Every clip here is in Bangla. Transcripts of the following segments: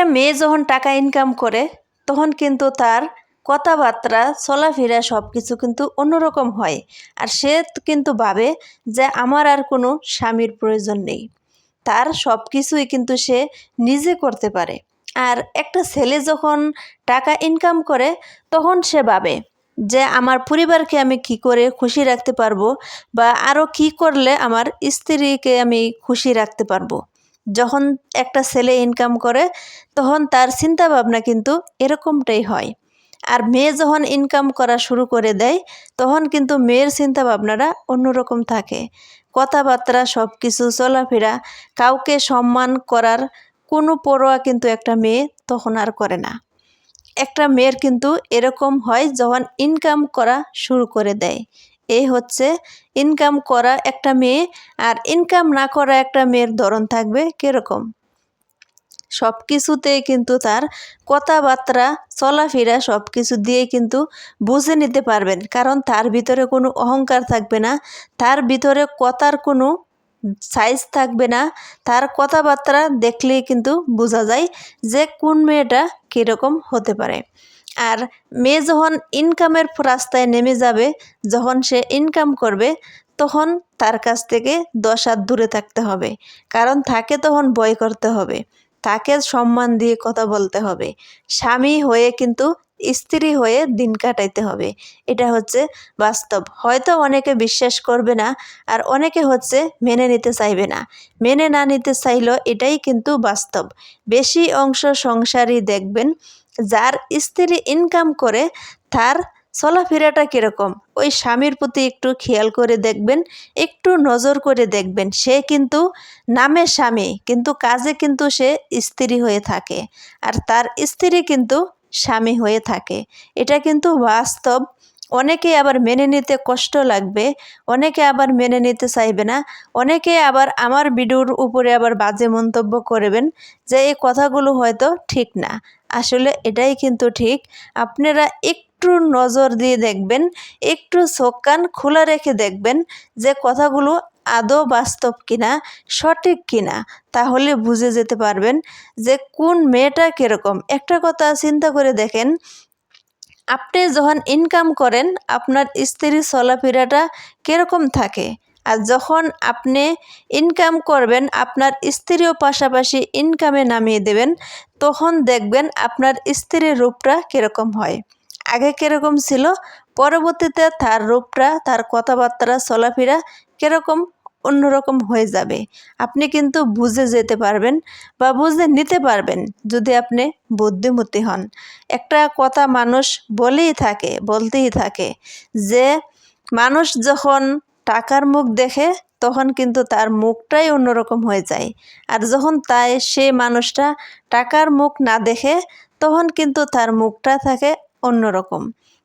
একটা মেয়ে যখন টাকা ইনকাম করে, তখন কিন্তু তার কথাবার্তা, চলাফেরা সব কিছু কিন্তু অন্যরকম হয়। আর সে কিন্তু ভাবে যে আমার আর কোনো স্বামীর প্রয়োজন নেই। তার সব কিছুই কিন্তু সে নিজে করতে পারে। আর একটা ছেলে যখন টাকা ইনকাম করে, তখন সে ভাবে যে আমার পরিবারকে আমি কি করে খুশি রাখতে পারব বা আরও কি করলে আমার স্ত্রীকে আমি খুশি রাখতে পারব। যখন একটা ছেলে ইনকাম করে, তখন তার চিন্তা ভাবনা কিন্তু এরকমটাই হয়। আর মেয়ে যখন ইনকাম করা শুরু করে দেয়, তখন কিন্তু মেয়ের চিন্তা ভাবনাটা অন্যরকম থাকে। কথাবার্তা সব কিছু চলাফেরা, কাউকে সম্মান করার কোনো পরোয়া কিন্তু একটা মেয়ে তখন আর করে না। একটা মেয়ের কিন্তু এরকম হয় যখন ইনকাম করা শুরু করে দেয়। এই হচ্ছে ইনকাম করা একটা মেয়ে আর ইনকাম না করা একটা মেয়ের ধরন থাকবে কীরকম? সব কিছুতেই কিন্তু তার কথাবার্তা, চলাফেরা সব কিছু দিয়ে কিন্তু বুঝে নিতে পারবেন। কারণ তার ভিতরে কোনো অহংকার থাকবে না, তার ভিতরে কথার কোনো সাইজ থাকবে না, তার কথাবার্তা দেখলেই কিন্তু বোঝা যায় যে কোন মেয়েটা কীরকম হতে পারে। আর মেয়ে যখন ইনকামের রাস্তায় নেমে যাবে, যখন সে ইনকাম করবে, তখন তার কাছ থেকে দশ হাত দূরে থাকতে হবে। কারণ তাকে তখন বয় করতে হবে। তাকে সম্মান দিয়ে কথা বলতে হবে। স্বামী হয়ে কিন্তু স্ত্রী হয়ে দিন কাটাইতে হবে। এটা হচ্ছে বাস্তব। হয়তো অনেকে বিশ্বাস করবে না আর অনেকে হচ্ছে মেনে নিতে চাইবে না। মেনে না নিতে চাইলেও এটাই কিন্তু বাস্তব। বেশি অংশ সংসারই দেখবেন যার স্ত্রী ইনকাম করে, তার চলাফেরাটা কীরকম? ওই স্বামীর প্রতি একটু খেয়াল করে দেখবেন, একটু নজর করে দেখবেন। সে কিন্তু নামে স্বামী, কিন্তু কাজে কিন্তু সে স্ত্রী হয়ে থাকে আর তার স্ত্রী কিন্তু স্বামী হয়ে থাকে। এটা কিন্তু বাস্তব। অনেকে আবার মেনে নিতে কষ্ট লাগবে, অনেকে আবার মেনে নিতে চাইবে না, অনেকে আবার আমার ভিডিওর উপরে আবার বাজে মন্তব্য করবেন যে এই কথাগুলো হয়তো ঠিক না। আসলে এটাই কিন্তু ঠিক। আপনারা একটু নজর দিয়ে দেখবেন, একটু চোখ কান খোলা রেখে দেখবেন যে কথাগুলো আদৌ বাস্তব কিনা, সঠিক কিনা, তাহলে বুঝে যেতে পারবেন যে কোন মেয়েটা কীরকম। একটা কথা চিন্তা করে দেখেন, আপনি যখন ইনকাম করেন, আপনার স্ত্রীর চলাফেরাটা কীরকম থাকে? আর যখন আপনি ইনকাম করবেন, আপনার স্ত্রীও পাশাপাশি ইনকামে নামিয়ে দেবেন, তখন দেখবেন আপনার স্ত্রীর রূপটা কীরকম হয়। আগে কীরকম ছিল? পরবর্তীতে তার রূপটা, তার কথাবার্তা, চলাফেরা কীরকম? অন্যরকম হয়ে যাবে। আপনি কিন্তু বুঝে যেতে পারবেন বা বুঝে নিতে পারবেন যদি আপনি বুদ্ধিমতী হন। একটা কথা মানুষ বলেই থাকে, বলতেই থাকে যে, মানুষ যখন টাকার মুখ দেখে তখন কিন্তু তার মুখটাই অন্যরকম হয়ে যায়। আর যখন তাই সে মানুষটা টাকার মুখ না দেখে তখন কিন্তু তার মুখটা থাকে অন্যরকম।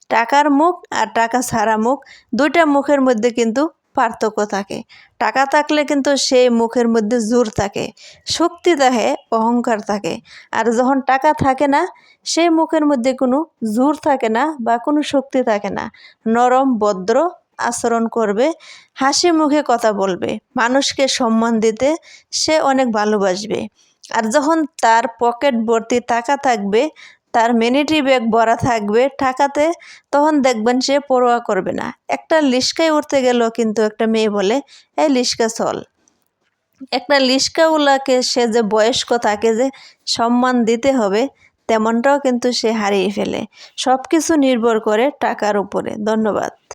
টাকার মুখ আর টাকা ছাড়া মুখ দুইটা মুখের মধ্যে কিন্তু পার্থক্য থাকে। টাকা থাকলে কিন্তু সেই মুখের মধ্যে জোর থাকে, শক্তি থাকে, অহংকার থাকে। আর যখন টাকা থাকে না, সেই মুখের মধ্যে কোনো জোর থাকে না বা কোনো শক্তি থাকে না। নরম, ভদ্র আচরণ করবে, হাসি মুখে কথা বলবে, মানুষকে সম্মান দিতে সে অনেক ভালোবাসবে। আর যখন তার পকেট ভর্তি টাকা থাকবে, তার মিনিটি ব্যাগ ভরা থাকবে টাকাতে তখন দেখবেন সে পরোয়া করবে না। একটা লিস্কায় উঠতে গেলেও কিন্তু একটা মেয়ে বলে, এই লিস্কা চল। একটা লিস্কাওয়ালাকে সে যে বয়স্ক তাকে যে সম্মান দিতে হবে, তেমনটাও কিন্তু সে হারিয়ে ফেলে। সব কিছু নির্ভর করে টাকার উপরে। ধন্যবাদ।